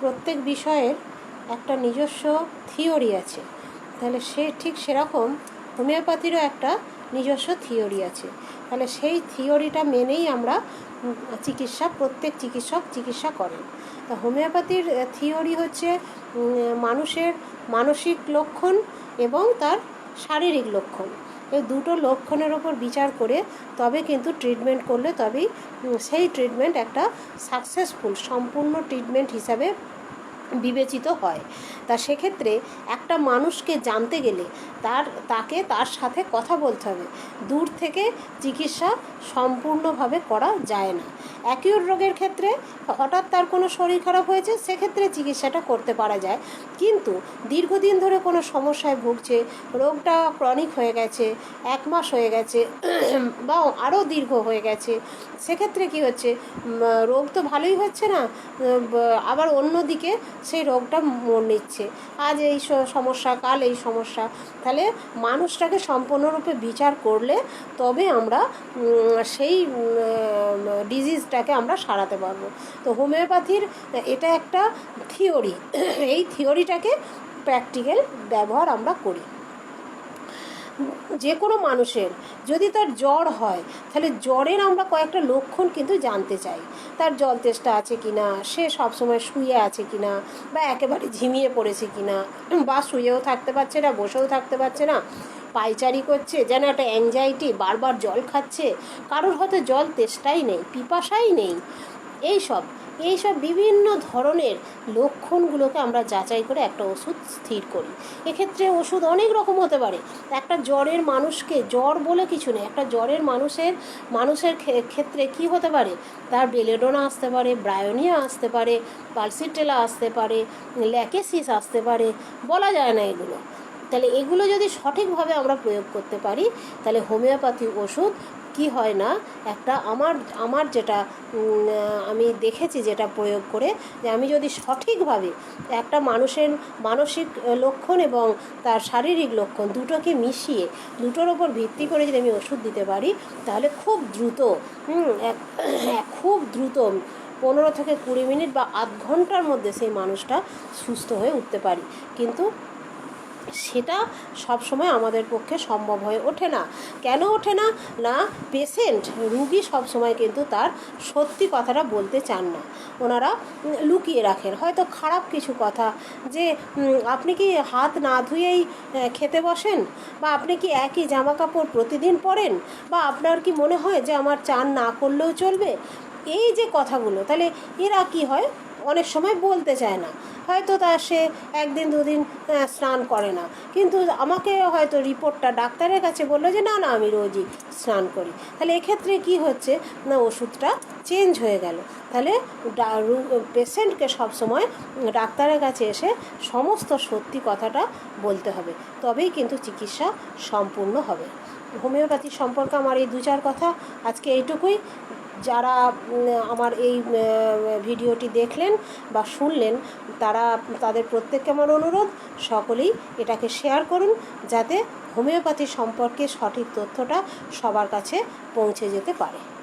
প্রত্যেক বিষয়ের একটা নিজস্ব থিওরি আছে। তাহলে সে ঠিক সেরকম হোমিওপ্যাথিরও একটা নিজস্ব থিওরি আছে। তাহলে সেই থিওরিটা মেনেই আমরা চিকিৎসা, প্রত্যেক চিকিৎসক চিকিৎসা করেন। তা হোমিওপ্যাথির থিওরি হচ্ছে মানুষের মানসিক লক্ষণ এবং তার শারীরিক লক্ষণ। এই দুটো লক্ষণের ওপর বিচার করে তবে কিন্তু ট্রিটমেন্ট করলে তবেই সেই ট্রিটমেন্ট একটা সাকসেসফুল সম্পূর্ণ ট্রিটমেন্ট হিসাবে বিবেচিত হয়। তা সেক্ষেত্রে একটা মানুষকে জানতে গেলে তার, তাকে তার সাথে কথা বলতে হবে। দূর থেকে চিকিৎসা সম্পূর্ণভাবে করা যায় না। অ্যাকিউট রোগের ক্ষেত্রে হঠাৎ তার কোনো শরীর খারাপ হয়েছে, সেক্ষেত্রে চিকিৎসাটা করতে পারা যায়। কিন্তু দীর্ঘদিন ধরে কোনো সমস্যায় ভুগছে, রোগটা ক্রনিক হয়ে গেছে, এক মাস হয়ে গেছে, বা আরও দীর্ঘ হয়ে গেছে, সেক্ষেত্রে কি হচ্ছে? রোগ তো ভালোই হচ্ছে না আবার অন্যদিকে সেই রোগটা মোড় নিচ্ছে। আজ এই সমস্যা, কাল এই সমস্যা। তাহলে মানুষটাকে সম্পূর্ণরূপে বিচার করলে তবে আমরা সেই সেই ডিজিজটাকে আমরা সারাতে পারব। তো হোমিওপ্যাথির এটা একটা থিওরি। এই থিওরিটাকে প্র্যাকটিক্যাল ব্যবহার আমরা করি। যে কোনো মানুষের যদি তার জ্বর হয়, তাহলে জ্বরের আমরা কয়েকটা লক্ষণ কিন্তু জানতে চাই। তার জল তেষ্টা আছে কি না সে সবসময় শুয়ে আছে কি না বা একেবারে ঝিমিয়ে পড়েছে কি না বা শুয়েও থাকতে পারছে না, বসেও থাকতে পারছে না? পাইচারি করছে, যেন একটা অ্যাংজাইটি বারবার জল খাচ্ছে। কারোর হয়তো জল তেষ্টাই নেই, পিপাসাই নেই। এইসব এইসব বিভিন্ন ধরনের লক্ষণগুলোকে আমরা যাচাই করে একটা ওষুধ স্থির করি। এক্ষেত্রে ওষুধ অনেক রকম হতে পারে। একটা জ্বরের মানুষকে, জ্বর বলে কিছু নেই, একটা জ্বরের মানুষের মানুষের ক্ষেত্রে কি হতে পারে? তার বেলেডোনা আসতে পারে, ব্রায়োনিয়া আসতে পারে, পালসিটেলা আসতে পারে, ল্যাকেসিস আসতে পারে, বলা যায় না এগুলো। তাহলে এগুলো যদি সঠিকভাবে আমরা প্রয়োগ করতে পারি, তাহলে হোমিওপ্যাথি ওষুধ কি হয় না? একটা আমার আমার যেটা আমি দেখেছি যেটা প্রয়োগ করে যে আমি যদি সঠিকভাবে একটা মানুষের মানসিক লক্ষণ এবং তার শারীরিক লক্ষণ দুটোকে মিশিয়ে দুটোর ওপর ভিত্তি করে যদি আমি ওষুধ দিতে পারি, তাহলে খুব দ্রুত খুব দ্রুত পনেরো থেকে কুড়ি মিনিট বা আধ ঘণ্টার মধ্যে সেই মানুষটা সুস্থ হয়ে উঠতে পারি। কিন্তু সেটা সবসময় আমাদের পক্ষে সম্ভব হয়ে ওঠে না। কেন ওঠে না? না পেশেন্ট রুগী সবসময় কিন্তু তার সত্যি কথাটা বলতে চান না। ওনারা লুকিয়ে রাখেন। হয়তো খারাপ কিছু কথা যে আপনি কি হাত না ধুয়েই খেতে বসেন? বা আপনি কি একই জামা কাপড় প্রতিদিন পরেন? বা আপনার কি মনে হয় যে আমার চান না করলেও চলবে? এই যে কথাগুলো, তাহলে এরা কি হয়? অনেক সময় বলতে চায় না। হয়তো তা সে একদিন দুদিন স্নান করে না। কিন্তু আমাকে হয়তো রিপোর্টটা ডাক্তারের কাছে বলল যে, না না, আমি রোজই স্নান করি। তাহলে এক্ষেত্রে কি হচ্ছে? না, ওষুধটা চেঞ্জ হয়ে গেল। তাহলে পেশেন্টকে সবসময় ডাক্তারের কাছে এসে সমস্ত সত্যি কথাটা বলতে হবে। তবেই কিন্তু চিকিৎসা সম্পূর্ণ হবে। হোমিওপ্যাথি সম্পর্কে আমার এই দু চার কথা আজকে এইটুকুই। যারা আমার এই ভিডিওটি দেখলেন বা শুনলেন, তারা, তাদের প্রত্যেককে আমার অনুরোধ, সকলেই এটাকে শেয়ার করুন, যাতে হোমিওপ্যাথি সম্পর্কে সঠিক তথ্যটা সবার কাছে পৌঁছে যেতে পারে।